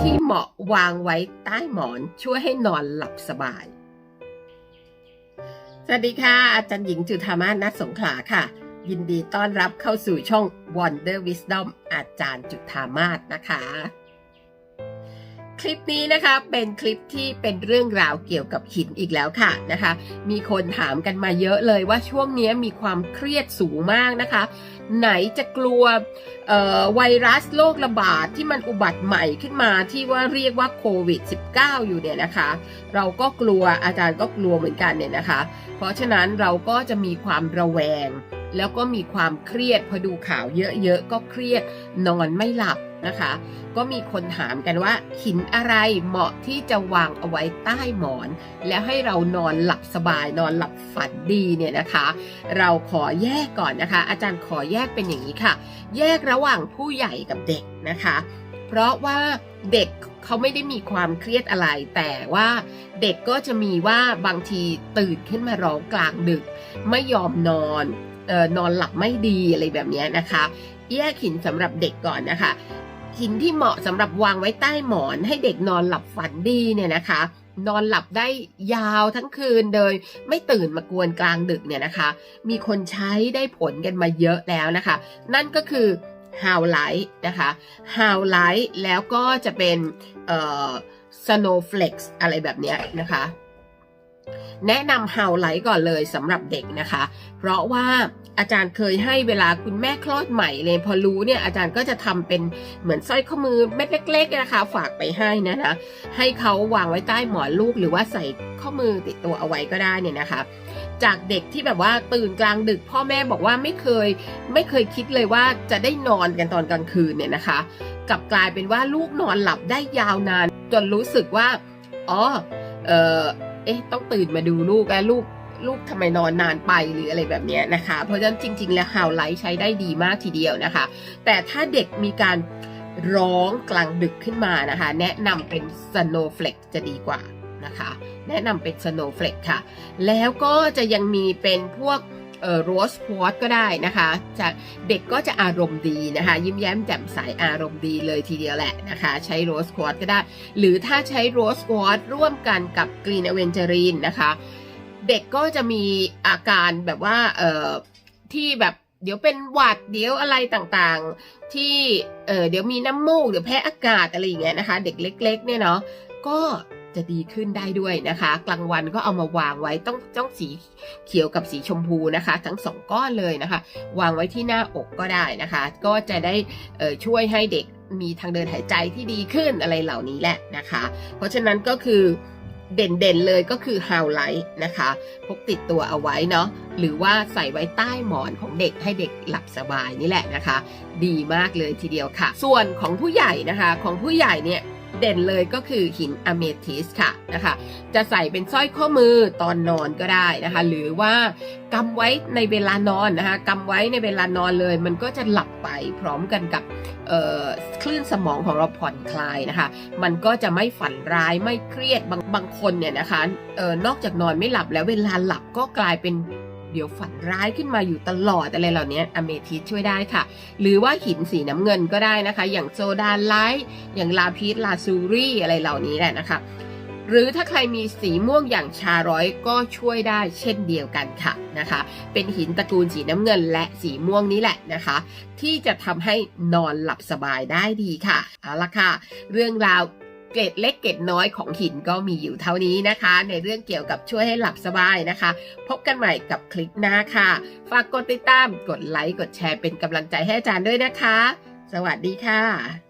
ที่เหมาะวางไว้ใต้หมอนช่วยให้นอนหลับสบาย สวัสดีค่ะ อาจารย์หญิงจุธามาศนัทสงขลาค่ะ ยินดีต้อนรับเข้าสู่ช่อง Wonder Wisdom อาจารย์จุธามาศนะคะ ลิปนี้นะคะเป็นคลิปที่เป็นเรื่องราวเกี่ยวกับหินอีกแล้วค่ะนะคะ มีคนถามกันมาเยอะเลยว่าช่วงนี้มีความเครียดสูงมากนะคะ ไหนจะกลัวเอ่อไวรัสโรคระบาดที่มันอุบัติใหม่ขึ้นมาที่ว่าเรียกว่าโควิด -19 อยู่เนี่ยนะคะ เราก็กลัวอาจารย์ก็กลัวเหมือนกันเนี่ยนะคะ เพราะฉะนั้นเราก็จะมีความระแวง แล้วก็มีความเครียดพอดูข่าวเยอะๆก็เครียดนอนไม่หลับ นะคะ ก็มีคนถามกันว่า หินอะไรเหมาะที่จะวางเอาไว้ใต้หมอน แล้วให้เรานอนหลับสบาย นอนหลับฝันดีเนี่ยนะคะ เราขอแยกก่อนนะคะ อาจารย์ขอแยกเป็นอย่างนี้ค่ะ แยกระหว่างผู้ใหญ่กับเด็กนะคะ เพราะว่าเด็กเขาไม่ได้มีความเครียดอะไร แต่ว่าเด็กก็จะมีว่าบางทีตื่นขึ้นมาร้องกลางดึก ไม่ยอมนอนออนอนหลับไม่ดีอะไรแบบนี้นะคะ แยกหินสำหรับเด็กก่อนนะคะ หินที่เหมาะสำหรับวางไว้ใต้หมอนให้เด็กนอนหลับฝันดีเนี่ยนะคะ นอนหลับได้ยาวทั้งคืนโดยไม่ตื่นมากวนกลางดึกเนี่ยนะคะ มีคนใช้ได้ผลกันมาเยอะแล้วนะคะ นั่นก็คือฮาวไลท์นะคะฮาวไลท์แล้วก็จะเป็นเอ่อ snowflakes อะไรแบบนี้นะคะ แนะนำเฮาไลท์ก่อนเลยสำหรับเด็กนะคะ เพราะว่าอาจารย์เคยให้เวลาคุณแม่คลอดใหม่เลย พอรู้เนี่ยอาจารย์ก็จะทำเป็นเหมือนสร้อยข้อมือเม็ดเล็ก ๆ นะคะ ฝากไปให้นะนะให้เขาวางไว้ใต้หมอนลูกหรือว่าใส่ข้อมือติดตัวเอาไว้ก็ได้เนี่ยนะคะ จากเด็กที่แบบว่าตื่นกลางดึก พ่อแม่บอกว่าไม่เคย ไม่เคยคิดเลยว่าจะได้นอนกันตอนกลางคืนเนี่ยนะคะกลับกลายเป็นว่าลูกนอนหลับได้ยาวนาน จนรู้สึกว่าอ๋อเออ เอ๊ะ ต้องตื่นมาดูลูกแล้วลูกลูกทำไมนอนนานไปหรืออะไรแบบนี้นะคะ เพราะฉะนั้นจริง ๆ แล้วฮาวไลท์ใช้ได้ดีมากทีเดียวนะคะ แต่ถ้าเด็กมีการร้องกลางดึกขึ้นมานะคะ แนะนำเป็น Snowflake จะดีกว่านะคะ แนะนำเป็น Snowflake ค่ะ แล้วก็จะยังมีเป็นพวก เอ่อโรสควอตก็ได้นะคะจะเด็กก็จะอารมณ์ดีนะคะ ยิ้มแย้มแจ่มใสอารมณ์ดีเลยทีเดียวแหละนะคะ ใช้โรสควอตก็ได้ หรือถ้าใช้โรสควอตร่วมกันกับกรีนอเวนเจอรีนนะคะ เด็กก็จะมีอาการแบบว่าเอ่อที่แบบเดี๋ยวเป็นหวัดเดี๋ยวอะไรต่างๆ ที่เอ่อเดี๋ยวมีน้ำมูกเดี๋ยวแพ้อากาศอะไรอย่างเงี้ยนะคะ เด็กเล็ก ๆ เนี่ยเนาะก็ จะดีขึ้นได้ด้วยนะคะ กลางวันก็เอามาวางไว้ต้องต้องสีเขียวกับสีชมพูนะคะ ทั้งสองก้อนเลยนะคะ วางไว้ที่หน้าอกก็ได้นะคะ ก็จะได้ช่วยให้เด็กมีทางเดินหายใจที่ดีขึ้นอะไรเหล่านี้แหละนะคะ เพราะฉะนั้นก็คือเด่นๆเลยก็คือฮาวไลท์นะคะพกติดตัวเอาไว้เนาะหรือว่าใส่ไว้ใต้หมอนของเด็กให้เด็กหลับสบายนี่แหละนะคะ ดีมากเลยทีเดียวค่ะ ส่วนของผู้ใหญ่นะคะ ของผู้ใหญ่เนี่ย เด่นเลยก็คือหินอเมทิสค่ะนะคะ จะใส่เป็นสร้อยข้อมือตอนนอนก็ได้นะคะ หรือว่ากำไว้ในเวลานอนนะคะกำไว้ในเวลานอนเลย มันก็จะหลับไปพร้อมกันกับเอ่อคลื่นสมองของเราผ่อนคลายนะคะ มันก็จะไม่ฝันร้ายไม่เครียดบางบางคนเนี่ยนะคะเออนอกจากนอนไม่หลับแล้วเวลาหลับก็กลายเป็น เดี๋ยวฝันร้ายขึ้นมาอยู่ตลอดอะไรเหล่านี้อเมทิสช่วยได้ค่ะ หรือว่าหินสีน้ำเงินก็ได้นะคะ อย่างโซดาไลท์อย่างลาพิสลาซูรี่อะไรเหล่านี้แหละนะคะ หรือถ้าใครมีสีม่วงอย่างชาร้อยก็ช่วยได้เช่นเดียวกันค่ะนะคะ เป็นหินตระกูลสีน้ำเงินและสีม่วงนี้แหละนะคะ ที่จะทำให้นอนหลับสบายได้ดีค่ะเอาละค่ะ เรื่องราว เกล็ดเล็กเกล็ดน้อยของหินก็มีอยู่เท่านี้นะคะ ในเรื่องเกี่ยวกับช่วยให้หลับสบายนะคะ พบกันใหม่กับคลิปหน้าค่ะ ฝากกดติดตาม กดไลค์ กดแชร์เป็นกำลังใจให้อาจารย์ด้วยนะคะ สวัสดีค่ะ